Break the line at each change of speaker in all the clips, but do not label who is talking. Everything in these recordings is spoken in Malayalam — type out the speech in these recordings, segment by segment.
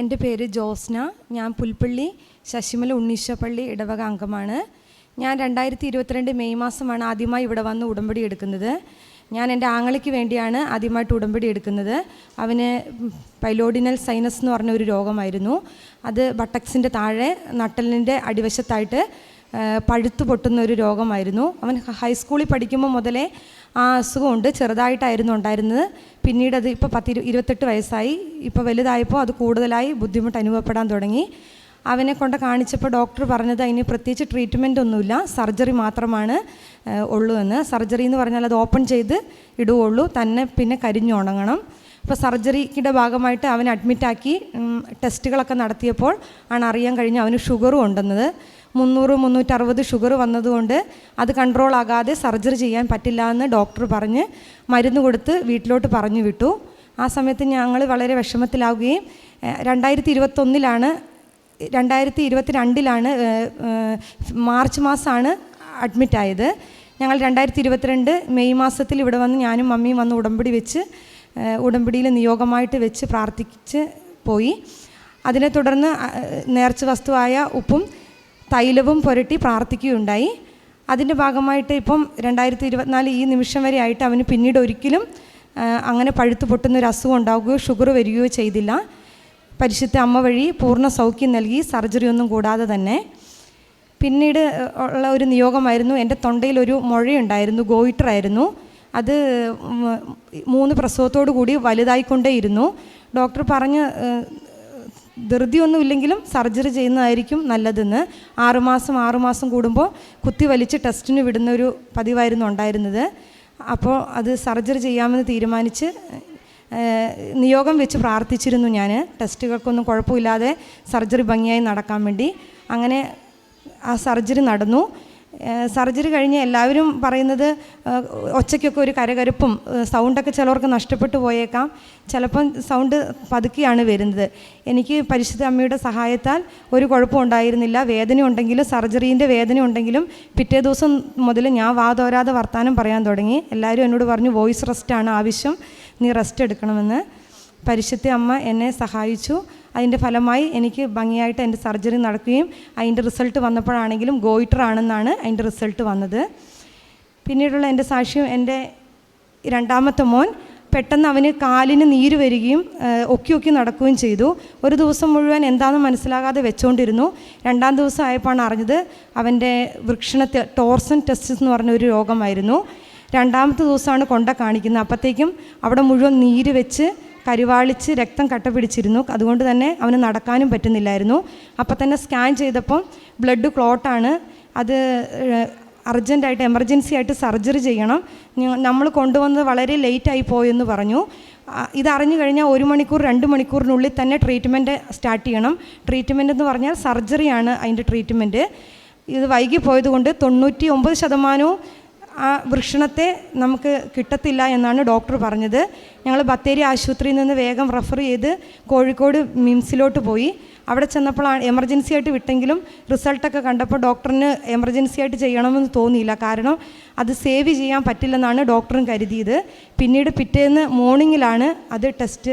എന്റെ പേര് ജോസ്ന. ഞാൻ പുൽപ്പള്ളി ശശിമല ഉണ്ണീശപ്പള്ളി ഇടവക അംഗമാണ്. ഞാൻ രണ്ടായിരത്തി ഇരുപത്തിരണ്ട് മെയ് മാസമാണ് ആദ്യമായി ഇവിടെ വന്ന് ഉടമ്പടി എടുക്കുന്നത്. ഞാൻ എന്റെ ആങ്ങളയ്ക്ക് വേണ്ടിയാണ് ആദ്യമായിട്ട് ഉടമ്പടി എടുക്കുന്നത്. അവന് പൈലോഡിനൽ സൈനസ് എന്ന് പറഞ്ഞ ഒരു രോഗമായിരുന്നു. അത് ബട്ടക്സിന്റെ താഴെ നട്ടലിന്റെ അടിവശത്തായിട്ട് പഴുത്തു പൊട്ടുന്ന ഒരു രോഗമായിരുന്നു. അവൻ ഹൈസ്കൂളിൽ പഠിക്കുമ്പോൾ മുതലേ ആ അസുഖമുണ്ട് ചെറുതായിട്ടായിരുന്നു ഉണ്ടായിരുന്നത്. പിന്നീട് അത് ഇപ്പോൾ പത്ത് ഇരു ഇരുപത്തെട്ട് വയസ്സായി. ഇപ്പോൾ വലുതായപ്പോൾ അത് കൂടുതലായി ബുദ്ധിമുട്ട് അനുഭവപ്പെടാൻ തുടങ്ങി. അവനെ കൊണ്ട് കാണിച്ചപ്പോൾ ഡോക്ടർ പറഞ്ഞത് അതിന് പ്രത്യേകിച്ച് ട്രീറ്റ്മെന്റ് ഒന്നുമില്ല സർജറി മാത്രമാണ് ഉള്ളൂ എന്ന്. സർജറി എന്ന് പറഞ്ഞാൽ അത് ഓപ്പൺ ചെയ്ത് ഇടുകയുള്ളൂ. തന്നെ പിന്നെ കരിഞ്ഞുണങ്ങണം അപ്പോൾ സർജറിയുടെ ഭാഗമായിട്ട് അവനെ അഡ്മിറ്റാക്കി ടെസ്റ്റുകളൊക്കെ നടത്തിയപ്പോൾ ആണ് അറിയാൻ കഴിഞ്ഞ് അവന് ഷുഗറും ഉണ്ടെന്നത്. മുന്നൂറ് മുന്നൂറ്ററുപത് ഷുഗർ വന്നതുകൊണ്ട് അത് കൺട്രോൾ ആകാതെ സർജറി ചെയ്യാൻ പറ്റില്ല എന്ന് ഡോക്ടർ പറഞ്ഞ് മരുന്ന് കൊടുത്ത് വീട്ടിലോട്ട് പറഞ്ഞു വിട്ടു. ആ സമയത്ത് ഞങ്ങൾ വളരെ വിഷമത്തിലാവുകയും രണ്ടായിരത്തി ഇരുപത്തൊന്നിലാണ് രണ്ടായിരത്തി ഇരുപത്തി രണ്ടിലാണ് മാർച്ച് മാസമാണ് അഡ്മിറ്റായത് ഞങ്ങൾ രണ്ടായിരത്തി ഇരുപത്തിരണ്ട് മെയ് മാസത്തിൽ ഇവിടെ വന്ന് ഞാനും മമ്മിയും വന്ന് ഉടമ്പടി വെച്ച് ഉടമ്പടിയിൽ നിയോഗമായിട്ട് വെച്ച് പ്രാർത്ഥിച്ച് പോയി. അതിനെ തുടർന്ന് നേർച്ച വസ്തുവായ ഉപ്പും തൈലവും പുരട്ടി പ്രാർത്ഥിക്കുകയുണ്ടായി. അതിന്റെ ഭാഗമായിട്ട് ഇപ്പം രണ്ടായിരത്തി ഇരുപത്തിനാല് ഈ നിമിഷം വരെ ആയിട്ട് അവന് പിന്നീട് ഒരിക്കലും അങ്ങനെ പഴുത്തു പൊട്ടുന്ന ഒരു അസുഖം ഉണ്ടാവുകയോ ഷുഗർ വരികയോ ചെയ്തില്ല. പരിശുദ്ധ അമ്മ വഴി പൂർണ സൗഖ്യം നൽകി സർജറി ഒന്നും കൂടാതെ തന്നെ. പിന്നീട് ഉള്ള ഒരു നിയോഗമായിരുന്നു എന്റെ തൊണ്ടയിൽ ഒരു മുഴയുണ്ടായിരുന്നു ഗോയിറ്ററായിരുന്നു അത് മൂന്ന് പ്രസവത്തോടു കൂടി വലുതായിക്കൊണ്ടേയിരുന്നു. ഡോക്ടർ പറഞ്ഞ് ധൃതിയൊന്നുമില്ലെങ്കിലും സർജറി ചെയ്യുന്നതായിരിക്കും നല്ലതെന്ന്. ആറുമാസം ആറുമാസം കൂടുമ്പോൾ കുത്തി വലിച്ച് ടെസ്റ്റിന് വിടുന്ന ഒരു പതിവായിരുന്നു ഉണ്ടായിരുന്നത്. അപ്പോൾ അത് സർജറി ചെയ്യാമെന്ന് തീരുമാനിച്ച് നിയോഗം വെച്ച് പ്രാർത്ഥിച്ചിരുന്നു ഞാൻ ടെസ്റ്റുകൾക്കൊന്നും കുഴപ്പമില്ലാതെ സർജറി ഭംഗിയായി നടക്കാൻ വേണ്ടി. അങ്ങനെ ആ സർജറി നടന്നു. സർജറി കഴിഞ്ഞ് എല്ലാവരും പറയുന്നത് ഒച്ചയ്ക്കൊക്കെ ഒരു കരകരപ്പും സൗണ്ടൊക്കെ ചിലവർക്ക് നഷ്ടപ്പെട്ടു പോയേക്കാം. ചിലപ്പം സൗണ്ട് പതുക്കിയാണ് വരുന്നത്. എനിക്ക് പരിശുദ്ധ അമ്മയുടെ സഹായത്താൽ ഒരു കുഴപ്പം ഉണ്ടായിരുന്നില്ല. വേദന ഉണ്ടെങ്കിലും സർജറീന്റെ വേദന ഉണ്ടെങ്കിലും പിറ്റേ ദിവസം മുതൽ ഞാൻ വാതോരാതെ വർത്തമാനം പറയാൻ തുടങ്ങി. എല്ലാവരും എന്നോട് പറഞ്ഞു വോയിസ് റെസ്റ്റാണ് ആവശ്യം. നീ റെസ്റ്റ് എടുക്കണമെന്ന്. പരിശുദ്ധ അമ്മ എന്നെ സഹായിച്ചു. അതിന്റെ ഫലമായി എനിക്ക് ഭംഗിയായിട്ട് എന്റെ സർജറി നടക്കുകയും അതിന്റെ റിസൾട്ട് വന്നപ്പോഴാണെങ്കിലും ഗോയിറ്റർ ആണെന്നാണ് അതിന്റെ റിസൾട്ട് വന്നത്. പിന്നീടുള്ള എന്റെ സാക്ഷ്യം എന്റെ രണ്ടാമത്തെ മോൻ പെട്ടെന്ന് അവന് കാലിന് നീര് വരികയും ഒക്കി ഒക്കി നടക്കുകയും ചെയ്തു. ഒരു ദിവസം മുഴുവൻ എന്താണെന്ന് മനസ്സിലാകാതെ വെച്ചുകൊണ്ടിരുന്നു രണ്ടാം ദിവസം ആയപ്പോഴാണ് അറിഞ്ഞത് അവന്റെ വൃക്ഷണത്തെ ടോർസൺ ടെസ്റ്റിസ് എന്ന് പറഞ്ഞ ഒരു രോഗമായിരുന്നു. രണ്ടാമത്തെ ദിവസമാണ് കൊണ്ട കാണിക്കുന്നത്. അപ്പോഴത്തേക്കും അവിടെ മുഴുവൻ നീര് വെച്ച് കരിവാളിച്ച് രക്തം കട്ട പിടിച്ചിരുന്നു അതുകൊണ്ട് തന്നെ അവന് നടക്കാനും പറ്റുന്നില്ലായിരുന്നു. അപ്പോൾ തന്നെ സ്കാൻ ചെയ്തപ്പം ബ്ലഡ് ക്ലോട്ടാണ് അത് അർജന്റായിട്ട് എമർജൻസി ആയിട്ട് സർജറി ചെയ്യണം. നമ്മൾ കൊണ്ടുവന്നത് വളരെ ലേറ്റായി പോയെന്ന് പറഞ്ഞു. ഇത് ഇതറിഞ്ഞു കഴിഞ്ഞാൽ ഒരു മണിക്കൂർ രണ്ട് മണിക്കൂറിനുള്ളിൽ തന്നെ ട്രീറ്റ്മെന്റ് സ്റ്റാർട്ട് ചെയ്യണം. ട്രീറ്റ്മെന്റ് എന്ന് പറഞ്ഞാൽ സർജറിയാണ് അതിന്റെ ട്രീറ്റ്മെന്റ് ഇത് വൈകി പോയതുകൊണ്ട് തൊണ്ണൂറ്റി ഒമ്പത് ശതമാനവും ആ വൃഷണത്തെ നമുക്ക് കിട്ടത്തില്ല എന്നാണ് ഡോക്ടർ പറഞ്ഞത്. ഞങ്ങൾ ബത്തേരി ആശുപത്രിയിൽ നിന്ന് വേഗം റെഫർ ചെയ്ത് കോഴിക്കോട് മിംസിലോട്ട് പോയി. അവിടെ ചെന്നപ്പോഴാണ് എമർജൻസി ആയിട്ട് വിട്ടെങ്കിലും റിസൾട്ടൊക്കെ കണ്ടപ്പോൾ ഡോക്ടറിന് എമർജൻസി ആയിട്ട് ചെയ്യണമെന്ന് തോന്നിയില്ല. കാരണം അത് സേവ് ചെയ്യാൻ പറ്റില്ലെന്നാണ് ഡോക്ടറും കരുതിയത്. പിന്നീട് പിറ്റേന്ന് മോർണിംഗിലാണ് അത് ടെസ്റ്റ്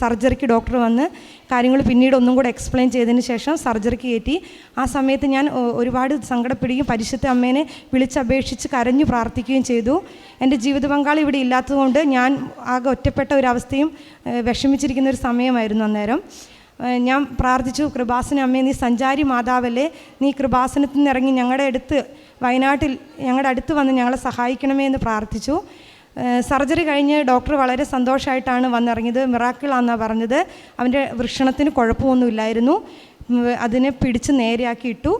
സർജറിക്ക് ഡോക്ടർ വന്ന് കാര്യങ്ങൾ പിന്നീട് ഒന്നും കൂടെ എക്സ്പ്ലെയിൻ ചെയ്തതിന് ശേഷം സർജറിക്ക് കയറ്റി. ആ സമയത്ത് ഞാൻ ഒരുപാട് സങ്കടപ്പെടുകയും പരിശുദ്ധ അമ്മേനെ വിളിച്ചപേക്ഷിച്ച് കരഞ്ഞു പ്രാർത്ഥിക്കുകയും ചെയ്തു. എന്റെ ജീവിത പങ്കാളി ഇവിടെ ഇല്ലാത്തതുകൊണ്ട് ഞാൻ ആകെ ഒറ്റപ്പെട്ട ഒരവസ്ഥയും വിഷമിച്ചിരിക്കുന്ന ഒരു സമയമായിരുന്നു അന്നേരം. ഞാൻ പ്രാർത്ഥിച്ചു കൃപാസന അമ്മേ നീ സഞ്ചാരി മാതാവല്ലേ? നീ കൃപാസനത്തിൽ നിന്ന് ഇറങ്ങി ഞങ്ങളുടെ അടുത്ത് വയനാട്ടിൽ ഞങ്ങളുടെ അടുത്ത് വന്ന് ഞങ്ങളെ സഹായിക്കണമേ എന്ന് പ്രാർത്ഥിച്ചു. സർജറി കഴിഞ്ഞ് ഡോക്ടർ വളരെ സന്തോഷമായിട്ടാണ് വന്നിറങ്ങിയത്. മിറാക്കിളാന്നാണ് പറഞ്ഞത്. അവന്റെ വൃഷണത്തിന് കുഴപ്പമൊന്നുമില്ലായിരുന്നു. അതിനെ പിടിച്ച് നേരെയാക്കി ഇട്ടു.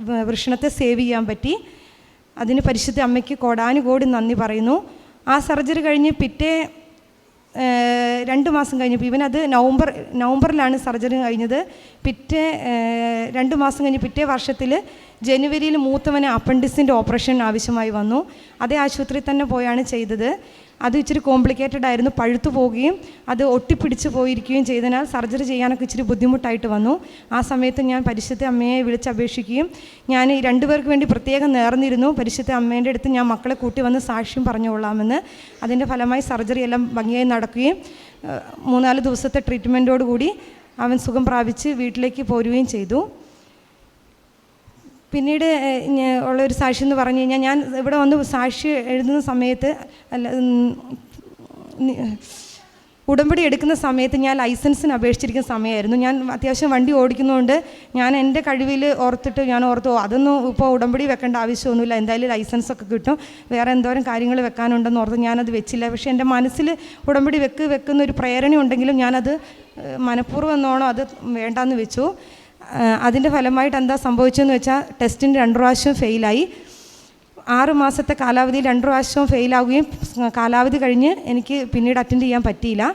വൃഷണത്തെ സേവ് ചെയ്യാൻ പറ്റി. അതിന് പരിശുദ്ധ അമ്മയ്ക്ക് കോടാനുകോടി നന്ദി പറയുന്നു. ആ സർജറി കഴിഞ്ഞ് പിറ്റേ രണ്ട് മാസം കഴിഞ്ഞപ്പോൾ ഇവനത് നവംബർ നവംബറിലാണ് സർജറി കഴിഞ്ഞത്. പിറ്റേ രണ്ട് മാസം കഴിഞ്ഞ് പിറ്റേ വർഷത്തിൽ ജനുവരിയിൽ മൂത്തവന് അപ്പൻഡിസിന്റെ ഓപ്പറേഷൻ ആവശ്യമായി വന്നു. അതേ ആശുപത്രിയിൽ തന്നെ പോയാണ് ചെയ്തത്. അത് ഇച്ചിരി കോംപ്ലിക്കേറ്റഡ് ആയിരുന്നു. പഴുത്തു പോവുകയും അത് ഒട്ടിപ്പിടിച്ച് പോയിരിക്കുകയും ചെയ്തതിനാൽ സർജറി ചെയ്യാനൊക്കെ ഇച്ചിരി ബുദ്ധിമുട്ടായിട്ട് വന്നു. ആ സമയത്ത് ഞാൻ പരിശുദ്ധ അമ്മയെ വിളിച്ചപേക്ഷിക്കുകയും ഞാൻ ഈ രണ്ടുപേർക്ക് വേണ്ടി പ്രത്യേകം നേർന്നിരുന്നു. പരിശുദ്ധ അമ്മേന്റെ അടുത്ത് ഞാൻ മക്കളെ കൂട്ടി വന്ന് സാക്ഷ്യം പറഞ്ഞുകൊള്ളാമെന്ന്. അതിന്റെ ഫലമായി സർജറി എല്ലാം ഭംഗിയായി നടക്കുകയും മൂന്നാൽ ദിവസത്തെ ട്രീറ്റ്മെന്റോടുകൂടി അവൻ സുഖം പ്രാപിച്ച് വീട്ടിലേക്ക് പോരുകയും ചെയ്തു. പിന്നീട് ഉള്ള ഒരു സാക്ഷി എന്ന് പറഞ്ഞു കഴിഞ്ഞാൽ ഞാൻ ഇവിടെ വന്ന് സാക്ഷി എഴുതുന്ന സമയത്ത് അല്ല ഉടമ്പടി എടുക്കുന്ന സമയത്ത് ഞാൻ ലൈസൻസിന് അപേക്ഷിച്ചിരിക്കുന്ന സമയമായിരുന്നു. ഞാൻ അത്യാവശ്യം വണ്ടി ഓടിക്കുന്നതുകൊണ്ട് ഞാൻ എന്റെ കഴിവിൽ ഓർത്തിട്ട് ഞാൻ ഓർത്തു അതൊന്നും ഇപ്പോൾ ഉടമ്പടി വെക്കേണ്ട ആവശ്യമൊന്നുമില്ല. എന്തായാലും ലൈസൻസ് ഒക്കെ കിട്ടും. വേറെ എന്തോരം കാര്യങ്ങൾ വെക്കാനുണ്ടെന്ന് ഓർത്ത് ഞാനത് വെച്ചില്ല. പക്ഷേ എന്റെ മനസ്സിൽ ഉടമ്പടി വെക്ക് വെക്കുന്ന ഒരു പ്രേരണ ഉണ്ടെങ്കിലും ഞാനത് മനഃപൂർവം എന്നോണം അത് വേണ്ടാന്ന് വെച്ചു. അതിന്റെ ഫലമായിട്ട് എന്താ സംഭവിച്ചതെന്ന് വെച്ചാൽ ടെസ്റ്റിന് രണ്ട് പ്രാവശ്യം ഫെയിലായി. ആറ് മാസത്തെ കാലാവധി രണ്ട് പ്രാവശ്യവും ഫെയിലാവുകയും കാലാവധി കഴിഞ്ഞ് എനിക്ക് പിന്നീട് അറ്റൻഡ് ചെയ്യാൻ പറ്റിയില്ല.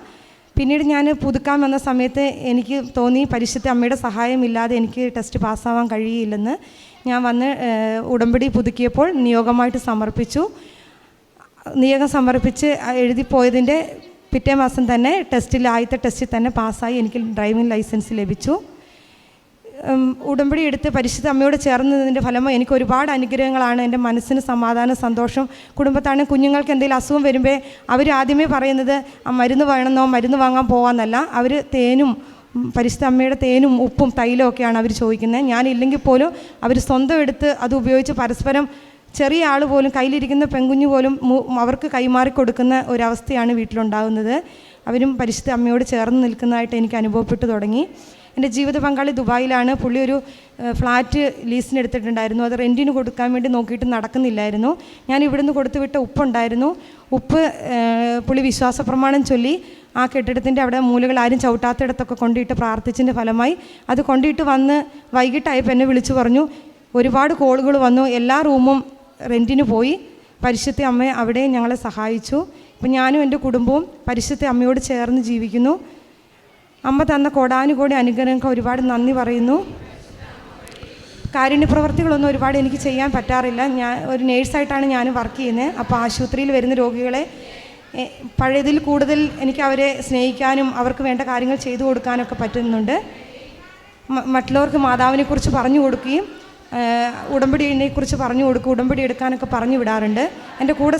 പിന്നീട് ഞാൻ പുതുക്കാൻ വന്ന സമയത്ത് എനിക്ക് തോന്നി പരിശുദ്ധ അമ്മയുടെ സഹായമില്ലാതെ എനിക്ക് ടെസ്റ്റ് പാസ്സാവാൻ കഴിയില്ലെന്ന് ഞാൻ വന്ന് ഉടമ്പടി പുതുക്കിയപ്പോൾ നിയോഗമായിട്ട് സമർപ്പിച്ചു. നിയോഗം സമർപ്പിച്ച് എഴുതി എഴുതിപ്പോയതിന്റെ പിറ്റേ മാസം തന്നെ ടെസ്റ്റിൽ ആദ്യത്തെ ടെസ്റ്റിൽ തന്നെ പാസ്സായി എനിക്ക് ഡ്രൈവിംഗ് ലൈസൻസ് ലഭിച്ചു. ഉടമ്പടി എടുത്ത് പരിശുദ്ധ അമ്മയോട് ചേർന്നതിന്റെ ഫലമായി എനിക്ക് ഒരുപാട് അനുഗ്രഹങ്ങളാണ്. എന്റെ മനസ്സിന് സമാധാനം സന്തോഷം. കുടുംബത്താണ് കുഞ്ഞുങ്ങൾക്ക് എന്തെങ്കിലും അസുഖം വരുമ്പോൾ അവർ ആദ്യമേ പറയുന്നത് മരുന്ന് വേണമെന്നോ മരുന്ന് വാങ്ങാൻ പോകാമെന്നല്ല അവർ തേനും പരിശുദ്ധ അമ്മയുടെ തേനും ഉപ്പും തൈലവും ഒക്കെയാണ് അവർ ചോദിക്കുന്നത് ഞാനില്ലെങ്കിൽ പോലും അവർ സ്വന്തം എടുത്ത് അത് ഉപയോഗിച്ച് പരസ്പരം ചെറിയ ആൾ പോലും കയ്യിലിരിക്കുന്ന പെൺകുഞ്ഞു പോലും അവർക്ക് കൈമാറി കൊടുക്കുന്ന ഒരവസ്ഥയാണ് വീട്ടിലുണ്ടാകുന്നത് അവരും പരിശുദ്ധ അമ്മയോട് ചേർന്ന് നിൽക്കുന്നതായിട്ട് എനിക്ക് അനുഭവപ്പെട്ടു തുടങ്ങി. എന്റെ ജീവിത പങ്കാളി ദുബായിലാണ്. പുള്ളി ഒരു ഫ്ലാറ്റ് ലീസിന് എടുത്തിട്ടുണ്ടായിരുന്നു. അത് റെന്റിന് കൊടുക്കാൻ വേണ്ടി നോക്കിയിട്ട് നടക്കുന്നില്ലായിരുന്നു. ഞാൻ ഇവിടുന്ന് കൊടുത്തു വിട്ട ഉപ്പുണ്ടായിരുന്നു. ഉപ്പ് പുള്ളി വിശ്വാസ പ്രമാണം ചൊല്ലി ആ കെട്ടിടത്തിന്റെ അവിടെ മൂലകൾ ആരും ചവിട്ടാത്തിടത്തൊക്കെ കൊണ്ടിട്ട് പ്രാർത്ഥിച്ചതിന്റെ ഫലമായി അത് കൊണ്ടിട്ട് വന്ന് വൈകിട്ടായപ്പോൾ എന്നെ വിളിച്ചു പറഞ്ഞു ഒരുപാട് കോളുകൾ വന്നു. എല്ലാ റൂമും റെന്റിന് പോയി. പരിശുദ്ധ അമ്മ അവിടെ ഞങ്ങളെ സഹായിച്ചു. ഇപ്പം ഞാനും എന്റെ കുടുംബവും പരിശുദ്ധ അമ്മയോട് ചേർന്ന് ജീവിക്കുന്നു. അമ്മ തന്ന കോടാനുകോടി അനുഗ്രഹങ്ങൾക്ക് ഒരുപാട് നന്ദി പറയുന്നു. കാരുണ്യ പ്രവർത്തികളൊന്നും ഒരുപാട് എനിക്ക് ചെയ്യാൻ പറ്റാറില്ല. ഞാൻ ഒരു നേഴ്സായിട്ടാണ് ഞാൻ വർക്ക് ചെയ്യുന്നത്. അപ്പോൾ ആശുപത്രിയിൽ വരുന്ന രോഗികളെ പഴയതിൽ കൂടുതൽ എനിക്ക് അവരെ സ്നേഹിക്കാനും അവർക്ക് വേണ്ട കാര്യങ്ങൾ ചെയ്തു കൊടുക്കാനൊക്കെ പറ്റുന്നുണ്ട്. മറ്റുള്ളവർക്ക് മാതാവിനെക്കുറിച്ച് പറഞ്ഞു കൊടുക്കുകയും ഉടമ്പടിയെ കുറിച്ച് പറഞ്ഞു കൊടുക്കും ഉടമ്പടി എടുക്കാനൊക്കെ പറഞ്ഞു വിടാറുണ്ട്. എന്റെ കൂടെ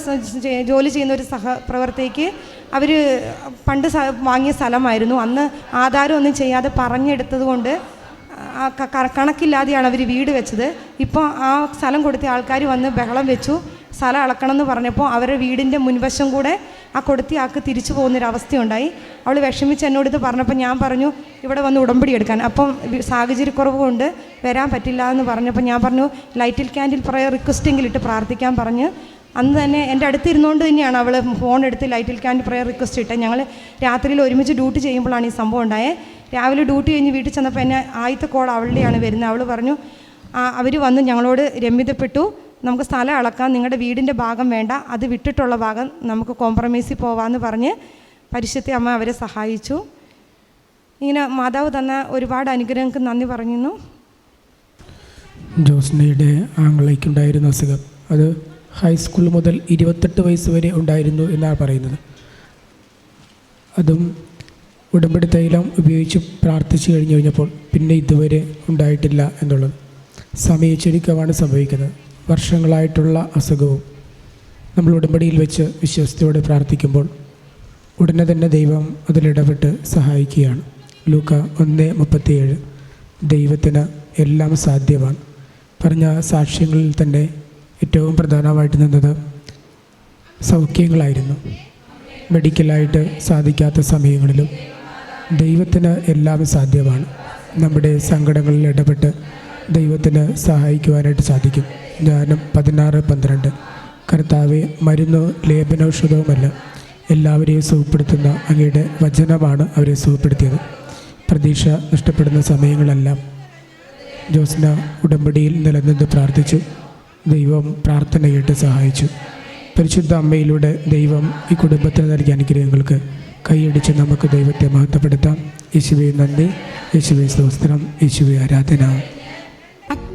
ജോലി ചെയ്യുന്ന ഒരു സഹപ്രവർത്തകയ്ക്ക് അവർ പണ്ട് വാങ്ങിയ സ്ഥലമായിരുന്നു. അന്ന് ആധാരം ഒന്നും ചെയ്യാതെ പറഞ്ഞെടുത്തത് കൊണ്ട് കണക്കില്ലാതെയാണ് അവർ വീട് വെച്ചത്. ഇപ്പോൾ ആ സ്ഥലം കൊടുത്ത ആൾക്കാർ വന്ന് ബഹളം വെച്ചു. സ്ഥലം അളക്കണം എന്ന് പറഞ്ഞപ്പോൾ അവരുടെ വീടിന്റെ മുൻവശം കൂടെ ആ കൊടുത്തിയ ആൾക്ക് തിരിച്ചു പോകുന്നൊരവസ്ഥയുണ്ടായി. അവൾ വിഷമിച്ച് എന്നോട് ഇത് പറഞ്ഞപ്പോൾ ഞാൻ പറഞ്ഞു ഇവിടെ വന്ന് ഉടമ്പടി എടുക്കാൻ. അപ്പം സാഹചര്യക്കുറവ് കൊണ്ട് വരാൻ പറ്റില്ല എന്ന് പറഞ്ഞപ്പോൾ ഞാൻ പറഞ്ഞു ലൈറ്റിൽ ക്യാൻഡിൽ പ്രയർ റിക്വസ്റ്റെങ്കിലും ഇട്ട് പ്രാർത്ഥിക്കാൻ പറഞ്ഞ്. അന്ന് തന്നെ എന്റെ അടുത്തിരുന്നുകൊണ്ട് തന്നെയാണ് അവൾ ഫോൺ എടുത്ത് ലൈറ്റിൽ ക്യാൻഡിൽ പ്രയർ റിക്വസ്റ്റ് ഇട്ടത്. ഞങ്ങൾ രാത്രിയിൽ ഒരുമിച്ച് ഡ്യൂട്ടി ചെയ്യുമ്പോഴാണ് ഈ സംഭവം ഉണ്ടായത് രാവിലെ ഡ്യൂട്ടി കഴിഞ്ഞ് വീട്ടിൽ ചെന്നപ്പോൾ എന്നെ ആദ്യത്തെ കോൾ അവളുടെയാണ് വരുന്നത്. അവൾ പറഞ്ഞു അവർ വന്ന് ഞങ്ങളോട് രമ്യതപ്പെട്ടു. നമുക്ക് സ്ഥലം അളക്കാം നിങ്ങളുടെ വീടിന്റെ ഭാഗം വേണ്ട അത് വിട്ടിട്ടുള്ള ഭാഗം നമുക്ക് കോംപ്രമൈസിൽ പോവാമെന്ന് പറഞ്ഞ് പരിശുദ്ധ അമ്മ അവരെ സഹായിച്ചു. ഇങ്ങനെ മാതാവ് തന്ന ഒരുപാട് അനുഗ്രഹങ്ങൾക്ക് നന്ദി പറയുന്നു.
ജോസ്നയുടെ ആംഗ്ലയ്ക്കുണ്ടായിരുന്ന അസുഖം. അത് ഹൈസ്കൂൾ മുതൽ ഇരുപത്തെട്ട് വയസ്സ് വരെ ഉണ്ടായിരുന്നു എന്നാണ് പറയുന്നത്. അതും ഉടമ്പടി തൈലം ഉപയോഗിച്ച് പ്രാർത്ഥിച്ചു കഴിഞ്ഞു കഴിഞ്ഞപ്പോൾ പിന്നെ ഇതുവരെ ഉണ്ടായിട്ടില്ല എന്നുള്ളത് സമയച്ചൊരുക്കമാണ് സംഭവിക്കുന്നത്. വർഷങ്ങളായിട്ടുള്ള അസുഖവും നമ്മൾ ഉടമ്പടിയിൽ വെച്ച് വിശ്വസ്തയോടെ പ്രാർത്ഥിക്കുമ്പോൾ ഉടനെ തന്നെ ദൈവം അതിലിടപെട്ട് സഹായിക്കുകയാണ്. ലൂക്ക ഒന്ന് മുപ്പത്തിയേഴ്. ദൈവത്തിന് എല്ലാം സാധ്യമാണ്. പറഞ്ഞ സാക്ഷ്യങ്ങളിൽ തന്നെ ഏറ്റവും പ്രധാനമായിട്ട് നിന്നത് സൗഖ്യങ്ങളായിരുന്നു. മെഡിക്കലായിട്ട് സാധിക്കാത്ത സമയങ്ങളിലും ദൈവത്തിന് എല്ലാം സാധ്യമാണ്. നമ്മുടെ സങ്കടങ്ങളിൽ ഇടപെട്ട് ദൈവത്തിന് സഹായിക്കുവാനായിട്ട് സാധിക്കും. ഞാനും പതിനാറ് പന്ത്രണ്ട്. കർത്താവെ മരുന്നോ ലേപനൌഷധവുമല്ല എല്ലാവരെയും സുഖപ്പെടുത്തുന്ന അങ്ങയുടെ വചനമാണ് അവരെ സുഖപ്പെടുത്തിയത്. പ്രതീക്ഷ നഷ്ടപ്പെടുന്ന സമയങ്ങളെല്ലാം ജോസ്ന ഉടമ്പടിയിൽ നിലനിന്ന് പ്രാർത്ഥിച്ചു. ദൈവം പ്രാർത്ഥന കേട്ട് സഹായിച്ചു. പരിശുദ്ധ അമ്മയിലൂടെ ദൈവം ഈ കുടുംബത്തിന് നൽകിയ അനുഗ്രഹങ്ങൾക്ക് കൈയടിച്ച് നമുക്ക് ദൈവത്തെ മഹത്വപ്പെടുത്താം. യേശുവെ നന്ദി. യേശുവെ സ്തോത്രം. യേശുവെ ആരാധന.